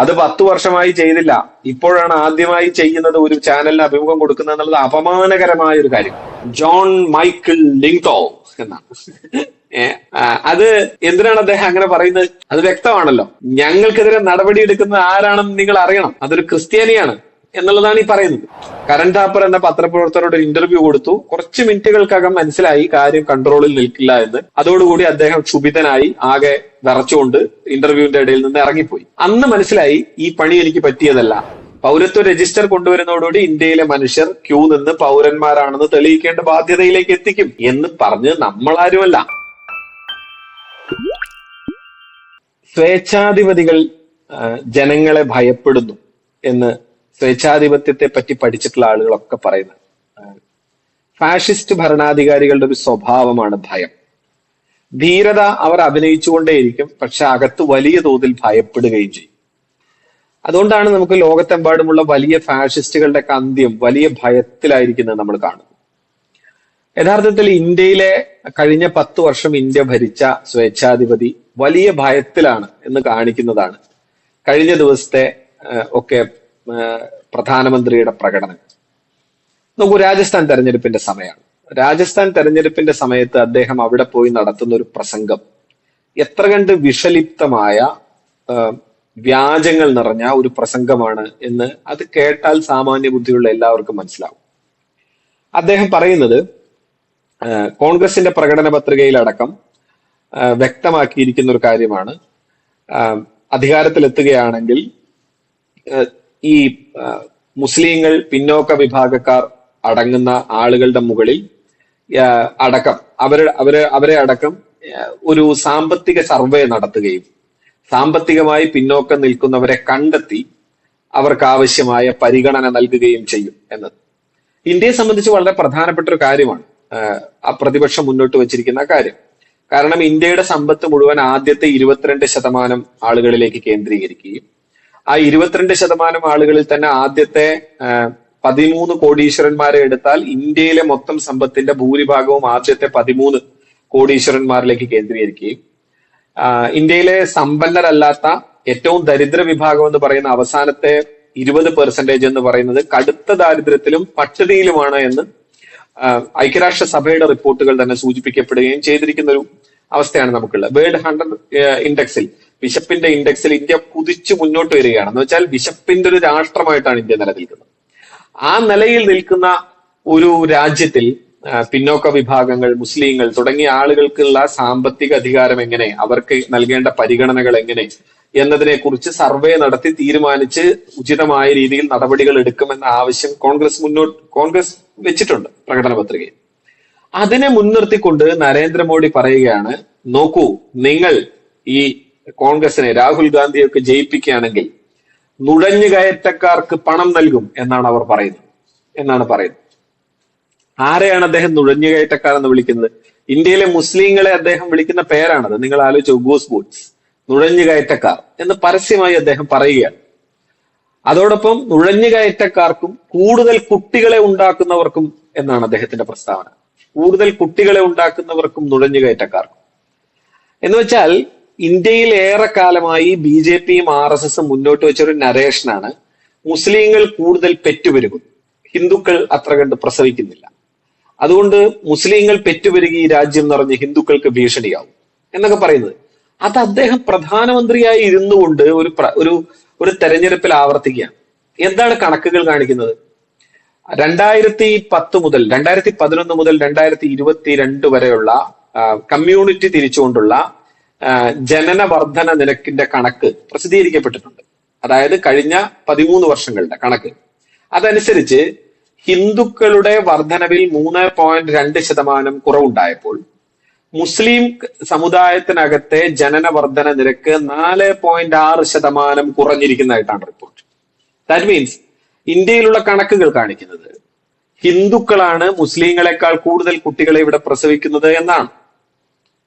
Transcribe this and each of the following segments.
അത് പത്ത് വർഷമായി ചെയ്തില്ല. ഇപ്പോഴാണ് ആദ്യമായി ചെയ്യുന്നത് ഒരു ചാനലിന് അഭിമുഖം കൊടുക്കുന്നത് എന്നുള്ളത് അപമാനകരമായ ഒരു കാര്യം. ജോൺ മൈക്കിൾ ലിങ്ടോ എന്നാണ്. അത് എന്തിനാണ് അദ്ദേഹം അങ്ങനെ പറയുന്നത്? അത് വ്യക്തമാണല്ലോ. ഞങ്ങൾക്കെതിരെ നടപടി എടുക്കുന്നത് ആരാണെന്ന് നിങ്ങൾ അറിയണം. അതൊരു ക്രിസ്ത്യാനിയാണ്. എന്നുള്ളതാണ് ഈ പറയുന്നത്. കരൺ ടാപ്പർ എന്ന പത്രപ്രവർത്തകരോട് ഒരു ഇന്റർവ്യൂ കൊടുത്തു. കുറച്ച് മിനിറ്റുകൾക്കകം മനസ്സിലായി കാര്യം കൺട്രോളിൽ നിൽക്കില്ല എന്ന്. അതോടുകൂടി അദ്ദേഹം ക്ഷുഭിതനായി ആകെ വിറച്ചുകൊണ്ട് ഇന്റർവ്യൂവിന്റെ ഇടയിൽ നിന്ന് ഇറങ്ങിപ്പോയി. അന്ന് മനസ്സിലായി ഈ പണി എനിക്ക് പറ്റിയതല്ല. പൗരത്വ രജിസ്റ്റർ കൊണ്ടുവരുന്നതോടുകൂടി ഇന്ത്യയിലെ മനുഷ്യർ ക്യൂ നിന്ന് പൗരന്മാരാണെന്ന് തെളിയിക്കേണ്ട ബാധ്യതയിലേക്ക് എത്തിക്കും എന്ന് പറഞ്ഞ് നമ്മളാരുമല്ല. സ്വേച്ഛാധിപതികൾ ജനങ്ങളെ ഭയപ്പെടുന്നു എന്ന് സ്വേച്ഛാധിപത്യത്തെ പറ്റി പഠിച്ചിട്ടുള്ള ആളുകളൊക്കെ പറയുന്നത്. ഫാഷിസ്റ്റ് ഭരണാധികാരികളുടെ ഒരു സ്വഭാവമാണ് ഭയം. ധീരത അവർ അഭിനയിച്ചുകൊണ്ടേയിരിക്കും പക്ഷെ അകത്ത് വലിയ തോതിൽ ഭയപ്പെടുകയും ചെയ്യും. അതുകൊണ്ടാണ് നമുക്ക് ലോകത്തെമ്പാടുമുള്ള വലിയ ഫാഷിസ്റ്റുകളുടെ അന്ത്യം വലിയ ഭയത്തിലായിരിക്കുന്നത് നമ്മൾ കാണുന്നത്. യഥാർത്ഥത്തിൽ ഇന്ത്യയിലെ കഴിഞ്ഞ പത്ത് വർഷം ഇന്ത്യ ഭരിച്ച സ്വേച്ഛാധിപതി വലിയ ഭയത്തിലാണ് എന്ന് കാണിക്കുന്നതാണ്. കഴിഞ്ഞ ദിവസത്തെ ഒക്കെ പ്രധാനമന്ത്രിയുടെ പ്രകടനം നോക്കൂ രാജസ്ഥാൻ തെരഞ്ഞെടുപ്പിന്റെ സമയമാണ്. രാജസ്ഥാൻ തെരഞ്ഞെടുപ്പിന്റെ സമയത്ത് അദ്ദേഹം അവിടെ പോയി നടത്തുന്ന ഒരു പ്രസംഗം. എത്ര കണ്ട് വിഷലിപ്തമായ വ്യാജങ്ങൾ നിറഞ്ഞ ഒരു പ്രസംഗമാണ് എന്ന് അത് കേട്ടാൽ സാമാന്യ ബുദ്ധിയുള്ള എല്ലാവർക്കും മനസ്സിലാവും. അദ്ദേഹം പറയുന്നത് കോൺഗ്രസിന്റെ പ്രകടന പത്രികയിലടക്കം വ്യക്തമാക്കിയിരിക്കുന്ന ഒരു കാര്യമാണ്. അധികാരത്തിലെത്തുകയാണെങ്കിൽ ഈ മുസ്ലിങ്ങൾ പിന്നോക്ക വിഭാഗക്കാർ അടങ്ങുന്ന ആളുകളുടെ മുകളിൽ അടക്കം. അവരെ അവരെ അവരെ അടക്കം ഒരു സാമ്പത്തിക സർവേ നടത്തുകയും സാമ്പത്തികമായി പിന്നോക്കം നിൽക്കുന്നവരെ കണ്ടെത്തി അവർക്ക് ആവശ്യമായ പരിഗണന നൽകുകയും ചെയ്യും എന്നത്. ഇന്ത്യയെ സംബന്ധിച്ച് വളരെ പ്രധാനപ്പെട്ട ഒരു കാര്യമാണ് പ്രതിപക്ഷം മുന്നോട്ട് വച്ചിരിക്കുന്ന കാര്യം. കാരണം ഇന്ത്യയുടെ സമ്പത്ത് മുഴുവൻ ആദ്യത്തെ ഇരുപത്തിരണ്ട് ശതമാനം ആളുകളിലേക്ക് കേന്ദ്രീകരിക്കുകയും ആ ഇരുപത്തിരണ്ട് ശതമാനം ആളുകളിൽ തന്നെ ആദ്യത്തെ പതിമൂന്ന് കോടീശ്വരന്മാരെ എടുത്താൽ ഇന്ത്യയിലെ മൊത്തം സമ്പത്തിന്റെ ഭൂരിഭാഗവും ആദ്യത്തെ പതിമൂന്ന് കോടീശ്വരന്മാരിലേക്ക് കേന്ദ്രീകരിക്കുകയും ഇന്ത്യയിലെ സമ്പന്നരല്ലാത്ത ഏറ്റവും ദരിദ്ര വിഭാഗം എന്ന് പറയുന്ന അവസാനത്തെ ഇരുപത് പെർസെന്റേജ് എന്ന് പറയുന്നത് കടുത്ത ദാരിദ്ര്യത്തിലും പട്ടിണിയിലുമാണ് എന്ന് ഐക്യരാഷ്ട്ര സഭയുടെ റിപ്പോർട്ടുകൾ തന്നെ സൂചിപ്പിക്കപ്പെടുകയും ചെയ്തിരിക്കുന്ന ഒരു അവസ്ഥയാണ് നമുക്കുള്ളത്. വേൾഡ് ഹൺഡ്രഡ് ഇൻഡെക്സിൽ വിശപ്പിന്റെ ഇൻഡെക്സിൽ ഇന്ത്യ കുതിച്ചു മുന്നോട്ട് വരികയാണ്. എന്ന് വെച്ചാൽ ബിഷപ്പിന്റെ ഒരു രാഷ്ട്രമായിട്ടാണ് ഇന്ത്യ നിലനിൽക്കുന്നത്. ആ നിലയിൽ നിൽക്കുന്ന ഒരു രാജ്യത്തിൽ പിന്നോക്ക വിഭാഗങ്ങൾ മുസ്ലിങ്ങൾ തുടങ്ങിയ ആളുകൾക്കുള്ള സാമ്പത്തിക അധികാരം എങ്ങനെ അവർക്ക് നൽകേണ്ട പരിഗണനകൾ എങ്ങനെ എന്നതിനെ കുറിച്ച് സർവേ നടത്തി തീരുമാനിച്ച് ഉചിതമായ രീതിയിൽ നടപടികൾ എടുക്കുമെന്ന ആവശ്യം കോൺഗ്രസ് മുന്നോട്ട് കോൺഗ്രസ് വെച്ചിട്ടുണ്ട് പ്രകടന പത്രികയിൽ. അതിനെ മുൻനിർത്തിക്കൊണ്ട് നരേന്ദ്രമോദി പറയുകയാണ് നോക്കൂ നിങ്ങൾ ഈ കോൺഗ്രസിനെ രാഹുൽ ഗാന്ധിയൊക്കെ ജയിപ്പിക്കുകയാണെങ്കിൽ നുഴഞ്ഞു കയറ്റക്കാർക്ക് പണം നൽകും എന്നാണ് അവർ പറയുന്നത്. എന്നാണ് പറയുന്നത്. ആരെയാണ് അദ്ദേഹം നുഴഞ്ഞുകയറ്റക്കാർ എന്ന് വിളിക്കുന്നത്? ഇന്ത്യയിലെ മുസ്ലിങ്ങളെ അദ്ദേഹം വിളിക്കുന്ന പേരാണത്. നിങ്ങൾ ആലോചിച്ചു ഗൂസ് ബൂട്ട്സ് നുഴഞ്ഞുകയറ്റക്കാർ എന്ന് പരസ്യമായി അദ്ദേഹം പറയുകയാണ്. അതോടൊപ്പം നുഴഞ്ഞു കയറ്റക്കാർക്കും കൂടുതൽ കുട്ടികളെ ഉണ്ടാക്കുന്നവർക്കും എന്നാണ് അദ്ദേഹത്തിന്റെ പ്രസ്താവന. കൂടുതൽ കുട്ടികളെ ഉണ്ടാക്കുന്നവർക്കും നുഴഞ്ഞുകയറ്റക്കാർക്കും എന്ന് വെച്ചാൽ ഇന്ത്യയിൽ ഏറെ കാലമായി ബി ജെ പിയും ആർ എസ് എസും മുന്നോട്ട് വെച്ച ഒരു നരേഷനാണ് മുസ്ലിങ്ങൾ കൂടുതൽ പെറ്റുപെരുകും ഹിന്ദുക്കൾ അത്ര കണ്ട് പ്രസവിക്കുന്നില്ല. അതുകൊണ്ട് മുസ്ലിങ്ങൾ പെറ്റുപെരുകി രാജ്യം നിറഞ്ഞ് ഹിന്ദുക്കൾക്ക് ഭീഷണിയാവും എന്നൊക്കെ പറയുന്നത്. അത് അദ്ദേഹം പ്രധാനമന്ത്രിയായി ഇരുന്നു കൊണ്ട് ഒരു ഒരു ഒരു തെരഞ്ഞെടുപ്പിൽ ആവർത്തിക്കുകയാണ്. എന്താണ് കണക്കുകൾ കാണിക്കുന്നത്? രണ്ടായിരത്തി പത്ത് മുതൽ രണ്ടായിരത്തി പതിനൊന്ന് മുതൽ രണ്ടായിരത്തി ഇരുപത്തി രണ്ട് വരെയുള്ള കമ്മ്യൂണിറ്റി തിരിച്ചുകൊണ്ടുള്ള ജനന വർധന നിരക്കിന്റെ കണക്ക് പ്രസിദ്ധീകരിക്കപ്പെട്ടിട്ടുണ്ട്. അതായത് കഴിഞ്ഞ പതിമൂന്ന് വർഷങ്ങളുടെ കണക്ക്. അതനുസരിച്ച് ഹിന്ദുക്കളുടെ വർധനവിൽ മൂന്ന് പോയിന്റ് രണ്ട് ശതമാനം കുറവുണ്ടായപ്പോൾ മുസ്ലിം സമുദായത്തിനകത്തെ ജനന വർധന നിരക്ക് നാല് പോയിന്റ് ആറ് ശതമാനം കുറഞ്ഞിരിക്കുന്നതായിട്ടാണ് റിപ്പോർട്ട്. ദാറ്റ് മീൻസ് ഇന്ത്യയിലുള്ള കണക്കുകൾ കാണിക്കുന്നത് ഹിന്ദുക്കളാണ് മുസ്ലിങ്ങളെക്കാൾ കൂടുതൽ കുട്ടികളെ ഇവിടെ പ്രസവിക്കുന്നത് എന്നാണ്.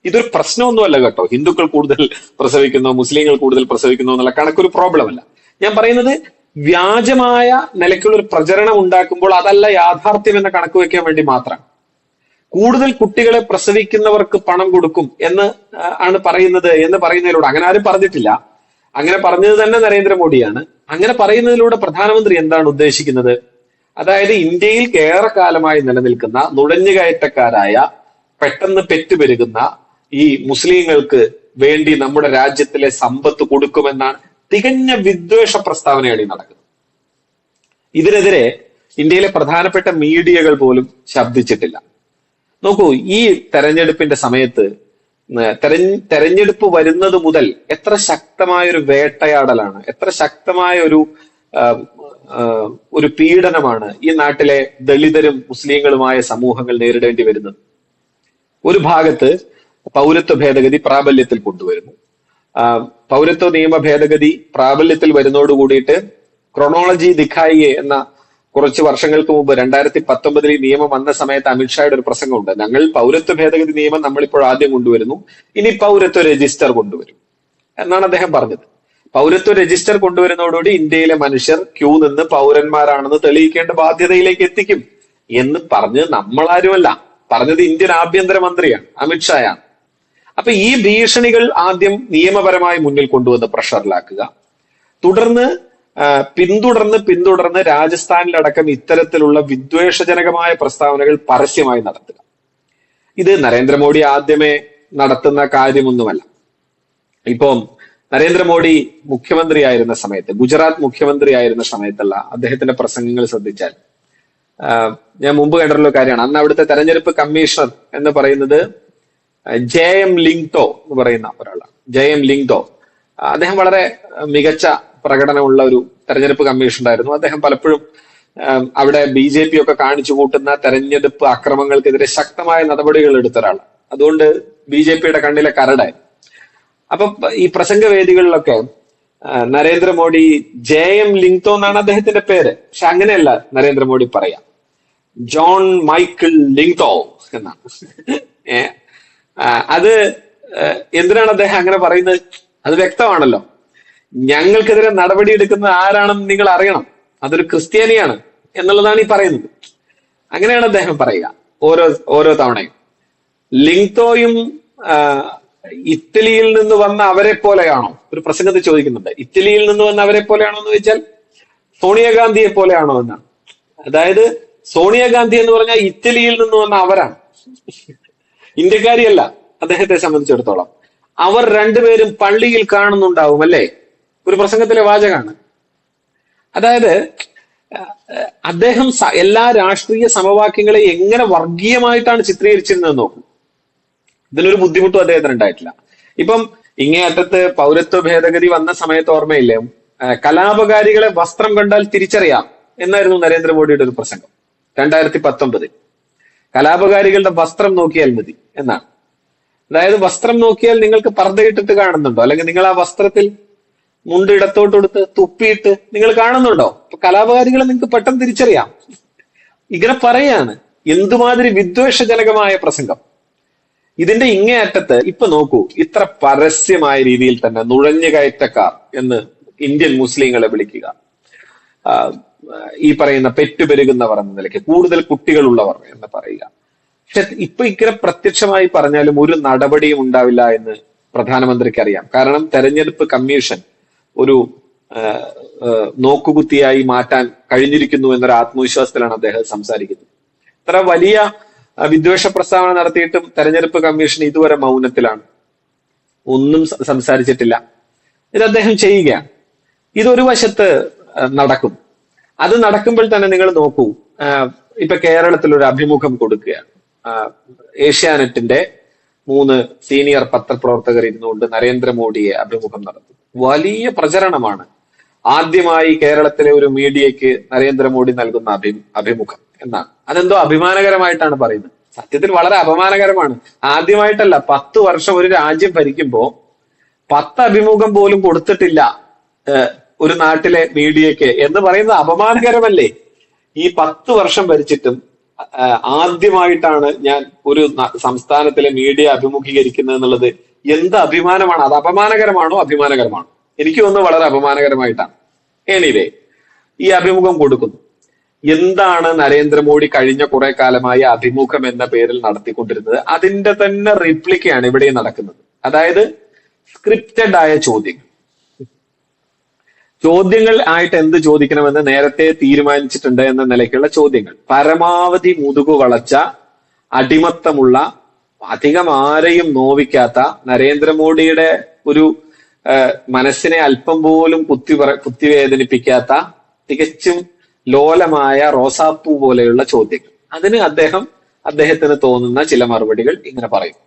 ഇതൊരു പ്രശ്നമൊന്നുമല്ല കേട്ടോ. ഹിന്ദുക്കൾ കൂടുതൽ പ്രസവിക്കുന്നു മുസ്ലിങ്ങൾ കൂടുതൽ പ്രസവിക്കുന്നു എന്നുള്ള കണക്കൊരു പ്രോബ്ലം അല്ല ഞാൻ പറയുന്നത് വ്യാജമായ നിലയ്ക്കുള്ള ഒരു പ്രചരണം ഉണ്ടാക്കുമ്പോൾ അതല്ല യാഥാർത്ഥ്യം എന്ന കണക്ക് വെക്കാൻ വേണ്ടി മാത്രം. കൂടുതൽ കുട്ടികളെ പ്രസവിക്കുന്നവർക്ക് പണം കൊടുക്കും എന്ന് ആണ് പറയുന്നത് എന്ന് പറയുന്നതിലൂടെ അങ്ങനെ ആരും പറഞ്ഞിട്ടില്ല. അങ്ങനെ പറഞ്ഞത് തന്നെ നരേന്ദ്രമോദിയാണ്. അങ്ങനെ പറയുന്നതിലൂടെ പ്രധാനമന്ത്രി എന്താണ് ഉദ്ദേശിക്കുന്നത്? അതായത് ഇന്ത്യയിൽ ഏറെക്കാലമായി നിലനിൽക്കുന്ന നുഴഞ്ഞുകയറ്റക്കാരായ പെട്ടെന്ന് പെറ്റുപെരുകുന്ന ഈ മുസ്ലിങ്ങൾക്ക് വേണ്ടി നമ്മുടെ രാജ്യത്തിലെ സമ്പത്ത് കൊടുക്കുമെന്നാണ് തികഞ്ഞ വിദ്വേഷ പ്രസ്താവനയാണ് ഈ നടക്കുന്നത്. ഇതിനെതിരെ ഇന്ത്യയിലെ പ്രധാനപ്പെട്ട മീഡിയകൾ പോലും ശബ്ദിച്ചിട്ടില്ല. നോക്കൂ ഈ തെരഞ്ഞെടുപ്പിന്റെ സമയത്ത് തെരഞ്ഞ് തെരഞ്ഞെടുപ്പ് വരുന്നത് മുതൽ എത്ര ശക്തമായ ഒരു വേട്ടയാടലാണ് എത്ര ശക്തമായ ഒരു ഒരു പീഡനമാണ് ഈ നാട്ടിലെ ദളിതരും മുസ്ലിങ്ങളുമായ സമൂഹങ്ങൾ നേരിടേണ്ടി വരുന്നത്. ഒരു ഭാഗത്ത് പൗരത്വ ഭേദഗതി പ്രാബല്യത്തിൽ കൊണ്ടുവരുന്നു. പൗരത്വ നിയമ ഭേദഗതി പ്രാബല്യത്തിൽ വരുന്നതോട് കൂടിയിട്ട് ക്രൊണോളജി ദിഖായിയെ എന്ന കുറച്ച് വർഷങ്ങൾക്ക് മുമ്പ് രണ്ടായിരത്തി പത്തൊമ്പതിൽ ഈ നിയമം വന്ന സമയത്ത് അമിത്ഷായുടെ ഒരു പ്രസംഗമുണ്ട്. ഞങ്ങൾ പൗരത്വ ഭേദഗതി നിയമം നമ്മളിപ്പോൾ ആദ്യം കൊണ്ടുവരുന്നു. ഇനി പൗരത്വ രജിസ്റ്റർ കൊണ്ടുവരും എന്നാണ് അദ്ദേഹം പറഞ്ഞത്. പൗരത്വ രജിസ്റ്റർ കൊണ്ടുവരുന്നതോടുകൂടി ഇന്ത്യയിലെ മനുഷ്യർ ക്യൂ നിന്ന് പൗരന്മാരാണെന്ന് തെളിയിക്കേണ്ട ബാധ്യതയിലേക്ക് എത്തിക്കും എന്ന് പറഞ്ഞത് നമ്മളാരുമല്ല. പറഞ്ഞത് ഇന്ത്യൻ ആഭ്യന്തരമന്ത്രിയാണ് അമിത്ഷായാണ്. അപ്പൊ ഈ ഭീഷണികൾ ആദ്യം നിയമപരമായി മുന്നിൽ കൊണ്ടുവന്ന് പ്രഷറിലാക്കുക. തുടർന്ന് പിന്തുടർന്ന് പിന്തുടർന്ന് രാജസ്ഥാനിലടക്കം ഇത്തരത്തിലുള്ള വിദ്വേഷജനകമായ പ്രസ്താവനകൾ പരസ്യമായി നടത്തുക. ഇത് നരേന്ദ്രമോദി ആദ്യമേ നടത്തുന്ന കാര്യമൊന്നുമല്ല. ഇപ്പം നരേന്ദ്രമോദി മുഖ്യമന്ത്രിയായിരുന്ന സമയത്ത് ഗുജറാത്ത് മുഖ്യമന്ത്രിയായിരുന്ന സമയത്തുള്ള അദ്ദേഹത്തിന്റെ പ്രസംഗങ്ങൾ ശ്രദ്ധിച്ചാൽ. ഞാൻ മുമ്പ് കണ്ടിട്ടുള്ള കാര്യമാണ്. അന്ന് അവിടുത്തെ തെരഞ്ഞെടുപ്പ് കമ്മീഷണർ എന്ന് പറയുന്നത് ജെ എം ലിങ്ടോ എന്ന് പറയുന്ന ഒരാളാണ്. ജെ എം ലിങ്ടോ അദ്ദേഹം വളരെ മികച്ച പ്രകടനമുള്ള ഒരു തെരഞ്ഞെടുപ്പ് കമ്മീഷണറായിരുന്നു അദ്ദേഹം പലപ്പോഴും അവിടെ ബി ജെ പി ഒക്കെ കാണിച്ചു കൂട്ടുന്ന തെരഞ്ഞെടുപ്പ് അക്രമങ്ങൾക്കെതിരെ ശക്തമായ നടപടികൾ എടുത്ത ഒരാളാണ്. അതുകൊണ്ട് ബി ജെ പിയുടെ കണ്ണിലെ കരടായി അപ്പൊ ഈ പ്രസംഗവേദികളിലൊക്കെ നരേന്ദ്രമോദി ജെ എം ലിങ്ടോ എന്നാണ് അദ്ദേഹത്തിന്റെ പേര്. പക്ഷെ അങ്ങനെയല്ല നരേന്ദ്രമോദി പറയാം. ജോൺ മൈക്കിൾ ലിങ്ടോ എന്നാണ്. അത് എന്തിനാണ് അദ്ദേഹം അങ്ങനെ പറയുന്നത്? അത് വ്യക്തമാണല്ലോ. ഞങ്ങൾക്കെതിരെ നടപടി എടുക്കുന്നത് ആരാണെന്ന് നിങ്ങൾ അറിയണം. അതൊരു ക്രിസ്ത്യാനിയാണ് എന്നുള്ളതാണ് ഈ പറയുന്നത്. അങ്ങനെയാണ് അദ്ദേഹം പറയുക ഓരോ ഓരോ തവണയും. ലിങ്തോയും ഇറ്റലിയിൽ നിന്ന് വന്ന അവരെ പോലെയാണോ? ഒരു പ്രസംഗത്തിൽ ചോദിക്കുന്നുണ്ട്. ഇറ്റലിയിൽ നിന്ന് വന്ന അവരെ പോലെയാണോ എന്ന് ചോദിച്ചാൽ സോണിയാഗാന്ധിയെ പോലെയാണോ എന്നാണ് അതായത് സോണിയാഗാന്ധി എന്ന് പറഞ്ഞാൽ ഇറ്റലിയിൽ നിന്ന് വന്ന അവരാണ്. ഇന്ത്യക്കാരിയല്ല അദ്ദേഹത്തെ സംബന്ധിച്ചിടത്തോളം. അവർ രണ്ടുപേരും പള്ളിയിൽ കാണുന്നുണ്ടാവും അല്ലേ? ഒരു പ്രസംഗത്തിലെ വാചകമാണ് അതായത് അദ്ദേഹം എല്ലാ രാഷ്ട്രീയ സമവാക്യങ്ങളെ എങ്ങനെ വർഗീയമായിട്ടാണ് ചിത്രീകരിച്ചിരുന്നത് നോക്കും. ഇതിനൊരു ബുദ്ധിമുട്ടും അദ്ദേഹത്തിന് ഉണ്ടായിട്ടില്ല. ഇപ്പം ഇങ്ങേയറ്റത്ത് പൗരത്വ ഭേദഗതി വന്ന സമയത്ത് ഓർമ്മയില്ലേ? കലാപകാരികളെ വസ്ത്രം കണ്ടാൽ തിരിച്ചറിയാം എന്നായിരുന്നു നരേന്ദ്രമോദിയുടെ ഒരു പ്രസംഗം രണ്ടായിരത്തി പത്തൊമ്പതിൽ. കലാപകാരികളുടെ വസ്ത്രം നോക്കിയാൽ മതി എന്നാണ്. അതായത് വസ്ത്രം നോക്കിയാൽ നിങ്ങൾക്ക് പർദ്ദയിട്ടിട്ട് കാണുന്നുണ്ടോ? അല്ലെങ്കിൽ നിങ്ങൾ ആ വസ്ത്രത്തിൽ മുണ്ട് ഇടത്തോട്ട് കൊടുത്ത് തുപ്പിയിട്ട് നിങ്ങൾ കാണുന്നുണ്ടോ? കലാപകാരികളെ നിങ്ങൾക്ക് പെട്ടെന്ന് തിരിച്ചറിയാം. ഇങ്ങനെ പറയാണ്. എന്തുമാതിരി വിദ്വേഷജനകമായ പ്രസംഗം. ഇതിന്റെ ഇങ്ങേ അറ്റത്ത് ഇപ്പൊ നോക്കൂ ഇത്ര പരസ്യമായ രീതിയിൽ തന്നെ നുഴഞ്ഞുകയറ്റക്കാർ എന്ന് ഇന്ത്യൻ മുസ്ലിങ്ങളെ വിളിക്കുക. ഈ പറയുന്ന പെറ്റുപെരുകുന്നവർ എന്ന നിലയ്ക്ക് കൂടുതൽ കുട്ടികളുള്ളവർ എന്ന് പറയുക. പക്ഷെ ഇപ്പൊ ഇങ്ങനെ പ്രത്യക്ഷമായി പറഞ്ഞാലും ഒരു നടപടിയും ഉണ്ടാവില്ല എന്ന് പ്രധാനമന്ത്രിക്ക് അറിയാം കാരണം തെരഞ്ഞെടുപ്പ് കമ്മീഷൻ ഒരു നോക്കുകുത്തിയായി മാറ്റാൻ കഴിഞ്ഞിരിക്കുന്നു എന്നൊരു ആത്മവിശ്വാസത്തിലാണ് അദ്ദേഹം സംസാരിക്കുന്നത്. ഇത്ര വലിയ വിദ്വേഷ പ്രസ്താവന നടത്തിയിട്ടും തെരഞ്ഞെടുപ്പ് കമ്മീഷൻ ഇതുവരെ മൗനത്തിലാണ്. ഒന്നും സംസാരിച്ചിട്ടില്ല. ഇത് അദ്ദേഹം ചെയ്യുകയാണ്. ഇതൊരു വശത്ത് നടക്കും. അത് നടക്കുമ്പോൾ തന്നെ നിങ്ങൾ നോക്കൂ. ഇപ്പൊ കേരളത്തിൽ ഒരു അഭിമുഖം കൊടുക്കുകയാണ്. ഏഷ്യാനെറ്റിന്റെ മൂന്ന് സീനിയർ പത്രപ്രവർത്തകർ ഇരുന്നുകൊണ്ട് നരേന്ദ്രമോദിയെ അഭിമുഖം നടത്തും വലിയ പ്രചരണമാണ്. ആദ്യമായി കേരളത്തിലെ ഒരു മീഡിയയ്ക്ക് നരേന്ദ്രമോദി നൽകുന്ന അഭി അഭിമുഖം എന്നാണ്. അതെന്തോ അഭിമാനകരമായിട്ടാണ് പറയുന്നത്. സത്യത്തിൽ വളരെ അപമാനകരമാണ്. ആദ്യമായിട്ടല്ല പത്ത് വർഷം ഒരു രാജ്യം ഭരിക്കുമ്പോ പത്ത് അഭിമുഖം പോലും കൊടുത്തിട്ടില്ല. ഒരു നാട്ടിലെ മീഡിയയ്ക്ക് എന്ന് പറയുന്നത് അപമാനകരമല്ലേ? ഈ പത്ത് വർഷം ഭരിച്ചിട്ടും ആദ്യമായിട്ടാണ് ഞാൻ ഒരു സംസ്ഥാനത്തിലെ മീഡിയ അഭിമുഖീകരിക്കുന്നത് എന്നുള്ളത് എന്ത് അഭിമാനമാണ്? അത് അപമാനകരമാണോ അഭിമാനകരമാണോ? എനിക്ക് തോന്നുന്നു വളരെ അപമാനകരമായിട്ടാണ്. എനിവേ ഈ അഭിമുഖം കൊടുക്കുന്നു. എന്താണ് നരേന്ദ്രമോദി കഴിഞ്ഞ കുറെ കാലമായി അഭിമുഖം എന്ന പേരിൽ നടത്തിക്കൊണ്ടിരുന്നത്? അതിന്റെ തന്നെ റിപ്ലിക്കയാണ് ഇവിടെ നടക്കുന്നത്. അതായത് സ്ക്രിപ്റ്റഡ് ആയ ചോദ്യങ്ങൾ. ചോദ്യങ്ങൾ ആയിട്ട് എന്ത് ചോദിക്കണമെന്ന് നേരത്തെ തീരുമാനിച്ചിട്ടുണ്ട് എന്ന നിലയ്ക്കുള്ള ചോദ്യങ്ങൾ. പരമാവധി മുതുകു വളച്ച അടിമത്തമുള്ള അധികം ആരെയും നോവിക്കാത്ത നരേന്ദ്രമോദിയുടെ ഒരു മനസ്സിനെ അല്പം പോലും കുത്തി കുത്തിവേദനിപ്പിക്കാത്ത തികച്ചും ലോലമായ റോസാപ്പൂ പോലെയുള്ള ചോദ്യങ്ങൾ. അതിന് അദ്ദേഹം അദ്ദേഹത്തിന് തോന്നുന്ന ചില മറുപടികൾ ഇങ്ങനെ പറയും.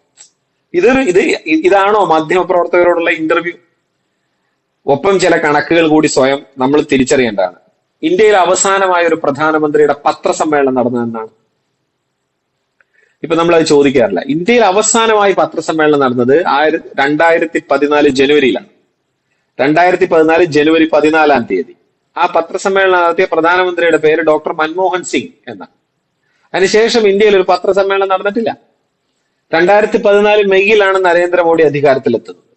ഇതൊരു ഇത് ഇതാണോ മാധ്യമപ്രവർത്തകരോടുള്ള ഇന്റർവ്യൂ ഒപ്പം ചില കണക്കുകൾ കൂടി സ്വയം നമ്മൾ തിരിച്ചറിയേണ്ടതാണ്. ഇന്ത്യയിൽ അവസാനമായ ഒരു പ്രധാനമന്ത്രിയുടെ പത്രസമ്മേളനം നടന്നതെന്നാണ്. ഇപ്പൊ നമ്മൾ അത് ചോദിക്കാറില്ല. ഇന്ത്യയിൽ അവസാനമായി പത്രസമ്മേളനം നടന്നത് ആയിര രണ്ടായിരത്തി പതിനാല് ജനുവരിയിലാണ്. രണ്ടായിരത്തി പതിനാല് ജനുവരി പതിനാലാം തീയതി. ആ പത്രസമ്മേളനം നടത്തിയ പ്രധാനമന്ത്രിയുടെ പേര് ഡോക്ടർ മൻമോഹൻ സിംഗ് എന്നാണ്. അതിനുശേഷം ഇന്ത്യയിൽ ഒരു പത്രസമ്മേളനം നടന്നിട്ടില്ല. രണ്ടായിരത്തി പതിനാല് മെയ്യിലാണ് നരേന്ദ്രമോദി അധികാരത്തിലെത്തുന്നത്.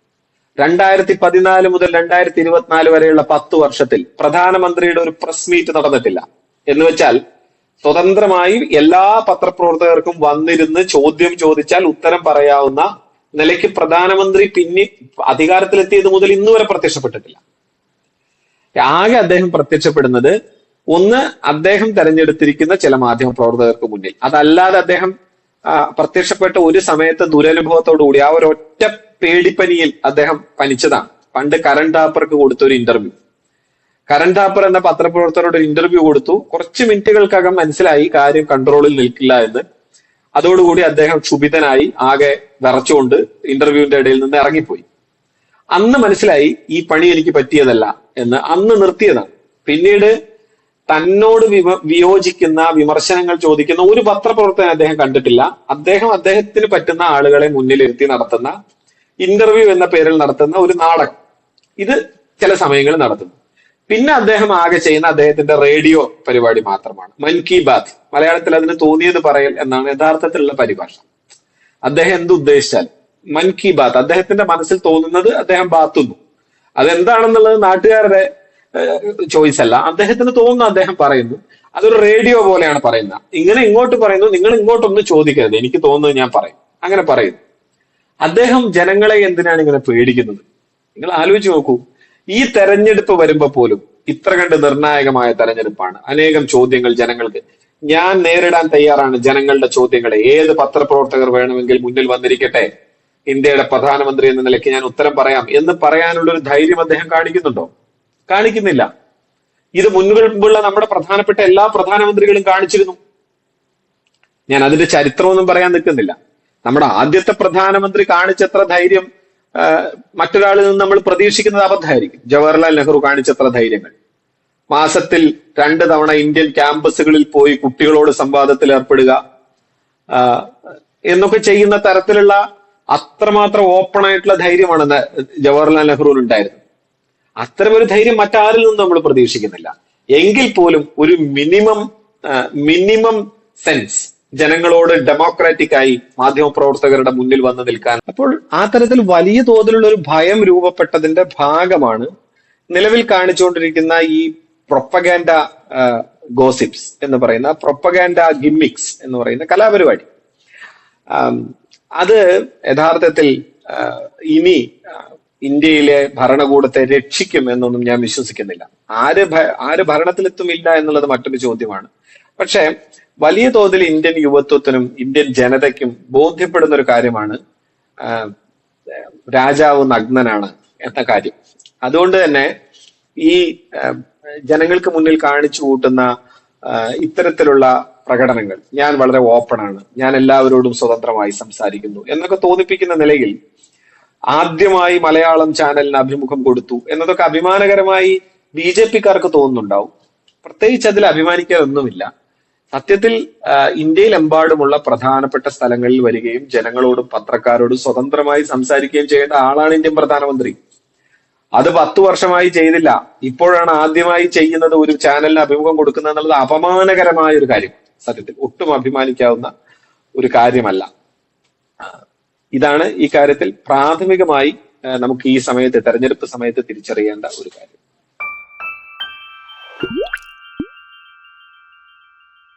രണ്ടായിരത്തി പതിനാല് മുതൽ രണ്ടായിരത്തി ഇരുപത്തിനാല് വരെയുള്ള പത്ത് വർഷത്തിൽ പ്രധാനമന്ത്രിയുടെ ഒരു പ്രസ് മീറ്റ് നടന്നിട്ടില്ല. എന്ന് വെച്ചാൽ സ്വതന്ത്രമായി എല്ലാ പത്രപ്രവർത്തകർക്കും വന്നിരുന്ന് ചോദ്യം ചോദിച്ചാൽ ഉത്തരം പറയാവുന്ന നിലയ്ക്ക് പ്രധാനമന്ത്രി പിന്നെ അധികാരത്തിലെത്തിയത് മുതൽ ഇന്നുവരെ പ്രത്യക്ഷപ്പെട്ടിട്ടില്ല. ആകെ അദ്ദേഹം പ്രത്യക്ഷപ്പെടുന്നത് ഒന്ന് അദ്ദേഹം തെരഞ്ഞെടുത്തിരിക്കുന്ന ചില മാധ്യമ പ്രവർത്തകർക്ക് മുന്നിൽ. അതല്ലാതെ അദ്ദേഹം പ്രത്യക്ഷപ്പെട്ട ഒരു സമയത്ത് ദുരനുഭവത്തോടു കൂടി ആ ഒരു ഒറ്റ പേടിപ്പനിയിൽ അദ്ദേഹം പനിച്ചതാണ്. പണ്ട് കരൺ ടാപ്പർക്ക് കൊടുത്ത ഒരു ഇന്റർവ്യൂ കരൺ ടാപ്പർ എന്ന പത്രപ്രവർത്തകരോട് ഒരു ഇന്റർവ്യൂ കൊടുത്തു. കുറച്ച് മിനിറ്റുകൾക്കകം മനസ്സിലായി കാര്യം കൺട്രോളിൽ നിൽക്കില്ല എന്ന്. അതോടുകൂടി അദ്ദേഹം ക്ഷുഭിതനായി ആകെ വിറച്ചുകൊണ്ട് ഇന്റർവ്യൂവിന്റെ ഇടയിൽ നിന്ന് ഇറങ്ങിപ്പോയി. അന്ന് മനസ്സിലായി ഈ പണി എനിക്ക് പറ്റിയതല്ല എന്ന് അന്ന് നിർത്തിയതാണ്. പിന്നീട് തന്നോട് വിയോജിക്കുന്ന വിമർശനങ്ങൾ ചോദിക്കുന്ന ഒരു പത്രപ്രവർത്തകൻ അദ്ദേഹം കണ്ടിട്ടില്ല. അദ്ദേഹം അദ്ദേഹത്തിന് പറ്റുന്ന ആളുകളെ മുന്നിലിരുത്തി നടത്തുന്ന ഇന്റർവ്യൂ എന്ന പേരിൽ നടത്തുന്ന ഒരു നാടകം. ഇത് ചില സമയങ്ങളിൽ നടത്തുന്നു പിന്നെ അദ്ദേഹം ആകെ ചെയ്യുന്ന അദ്ദേഹത്തിന്റെ റേഡിയോ പരിപാടി മാത്രമാണ്. മൻ കി ബാത്. മലയാളത്തിൽ അതിന് തോന്നിയത് പറയൽ എന്നാണ് യഥാർത്ഥത്തിലുള്ള പരിഭാഷ. അദ്ദേഹം എന്ത് ഉദ്ദേശിച്ചാൽ മൻ കി ബാത് അദ്ദേഹത്തിന്റെ മനസ്സിൽ തോന്നുന്നത് അദ്ദേഹം ബാത്തുന്നു. അതെന്താണെന്നുള്ളത് നാട്ടുകാരുടെ ചോയ്സ് അല്ല. അദ്ദേഹത്തിന് തോന്നുന്നു അദ്ദേഹം പറയുന്നു. അതൊരു റേഡിയോ പോലെയാണ് പറയുന്നത്. ഇങ്ങനെ ഇങ്ങോട്ട് പറയുന്നു നിങ്ങൾ ഇങ്ങോട്ടൊന്നും ചോദിക്കരുത്. എനിക്ക് തോന്നുന്നത് ഞാൻ പറയും. അങ്ങനെ പറയുന്നു. അദ്ദേഹം ജനങ്ങളെ എന്തിനാണ് ഇങ്ങനെ പേടിക്കുന്നത്? നിങ്ങൾ ആലോചിച്ച് നോക്കൂ. ഈ തെരഞ്ഞെടുപ്പ് വരുമ്പോ പോലും ഇത്ര കണ്ട് നിർണായകമായ തെരഞ്ഞെടുപ്പാണ്. അനേകം ചോദ്യങ്ങൾ ജനങ്ങൾക്ക്. ഞാൻ നേരിടാൻ തയ്യാറാണ് ജനങ്ങളുടെ ചോദ്യങ്ങളെ. ഏത് പത്രപ്രവർത്തകർ വേണമെങ്കിൽ മുന്നിൽ വന്നിരിക്കട്ടെ? ഇന്ത്യയുടെ പ്രധാനമന്ത്രി എന്ന നിലയ്ക്ക് ഞാൻ ഉത്തരം പറയാം എന്ന് പറയാനുള്ള ഒരു ധൈര്യം അദ്ദേഹം കാണിക്കുന്നുണ്ടോ? കാണിക്കുന്നില്ല. ഇത് മുൻപുള്ള നമ്മുടെ പ്രധാനപ്പെട്ട എല്ലാ പ്രധാനമന്ത്രികളും കാണിച്ചിരുന്നു. ഞാൻ അതിന്റെ ചരിത്രമൊന്നും പറയാൻ നിൽക്കുന്നില്ല. നമ്മുടെ ആദ്യത്തെ പ്രധാനമന്ത്രി കാണിച്ചത്ര ധൈര്യം മറ്റൊരാളിൽ നിന്ന് നമ്മൾ പ്രതീക്ഷിക്കുന്നത് അബദ്ധമായിരിക്കും. ജവഹർലാൽ നെഹ്റു കാണിച്ചത്ര ധൈര്യങ്ങൾ. മാസത്തിൽ രണ്ട് തവണ ഇന്ത്യൻ ക്യാമ്പസുകളിൽ പോയി കുട്ടികളോട് സംവാദത്തിൽ ഏർപ്പെടുക എന്നൊക്കെ ചെയ്യുന്ന തരത്തിലുള്ള അത്രമാത്രം ഓപ്പൺ ആയിട്ടുള്ള ധൈര്യമാണ് ജവഹർലാൽ നെഹ്റുവിന് ഉണ്ടായിരുന്നത് അത്തരം ഒരു ധൈര്യം മറ്റാരിൽ നിന്നും നമ്മൾ പ്രതീക്ഷിക്കുന്നില്ല. എങ്കിൽ പോലും ഒരു മിനിമം മിനിമം സെൻസ് ജനങ്ങളോട് ഡെമോക്രാറ്റിക് ആയി മാധ്യമപ്രവർത്തകരുടെ മുന്നിൽ വന്ന് നിൽക്കാൻ. അപ്പോൾ ആ തരത്തിൽ വലിയ തോതിലുള്ള ഒരു ഭയം രൂപപ്പെട്ടതിന്റെ ഭാഗമാണ് നിലവിൽ കാണിച്ചുകൊണ്ടിരിക്കുന്ന ഈ പ്രൊപ്പഗാൻഡ ഗോസിപ്സ് എന്ന് പറയുന്ന പ്രൊപ്പഗാൻഡ ഗിമ്മിക്സ് എന്ന് പറയുന്ന കലാപരിപാടി. അത് യഥാർത്ഥത്തിൽ ഇനി ഇന്ത്യയിലെ ഭരണകൂടത്തെ രക്ഷിക്കും എന്നൊന്നും ഞാൻ വിശ്വസിക്കുന്നില്ല. ആര് ആര് ഭരണത്തിലെത്തുമില്ല എന്നുള്ളത് മറ്റൊരു ചോദ്യമാണ്. പക്ഷേ വലിയ തോതിൽ ഇന്ത്യൻ യുവത്വത്തിനും ഇന്ത്യൻ ജനതയ്ക്കും ബോധ്യപ്പെടുന്ന ഒരു കാര്യമാണ് രാജാവ് നഗ്നനാണ് എന്ന കാര്യം. അതുകൊണ്ട് തന്നെ ഈ ജനങ്ങൾക്ക് മുന്നിൽ കാണിച്ചു കൂട്ടുന്ന ഇത്തരത്തിലുള്ള പ്രകടനങ്ങൾ ഞാൻ വളരെ ഓപ്പൺ ആണ് ഞാൻ എല്ലാവരോടും സ്വതന്ത്രമായി സംസാരിക്കുന്നു എന്നൊക്കെ തോന്നിപ്പിക്കുന്ന നിലയിൽ ആദ്യമായി മലയാളം ചാനലിന് അഭിമുഖം കൊടുത്തു എന്നതൊക്കെ അഭിമാനകരമായി ബി ജെ പിക്കാർക്ക് തോന്നുന്നുണ്ടാവും. പ്രത്യേകിച്ച് അതിൽ അഭിമാനിക്കാനൊന്നുമില്ല. സത്യത്തിൽ ഇന്ത്യയിലെമ്പാടുമുള്ള പ്രധാനപ്പെട്ട സ്ഥലങ്ങളിൽ വരികയും ജനങ്ങളോടും പത്രക്കാരോടും സ്വതന്ത്രമായി സംസാരിക്കുകയും ചെയ്യേണ്ട ആളാണ് ഇന്ത്യൻ പ്രധാനമന്ത്രി. അത് പത്തു വർഷമായി ചെയ്തില്ല. ഇപ്പോഴാണ് ആദ്യമായി ചെയ്യുന്നത് ഒരു ചാനലിന് അഭിമുഖം കൊടുക്കുന്നത് എന്നുള്ളത് അപമാനകരമായ ഒരു കാര്യം. സത്യത്തിൽ ഒട്ടും അഭിമാനിക്കാവുന്ന ഒരു കാര്യമല്ല. ഇതാണ് ഈ കാര്യത്തിൽ പ്രാഥമികമായി നമുക്ക് ഈ സമയത്ത് തെരഞ്ഞെടുപ്പ് സമയത്ത് തിരിച്ചറിയേണ്ട ഒരു കാര്യം.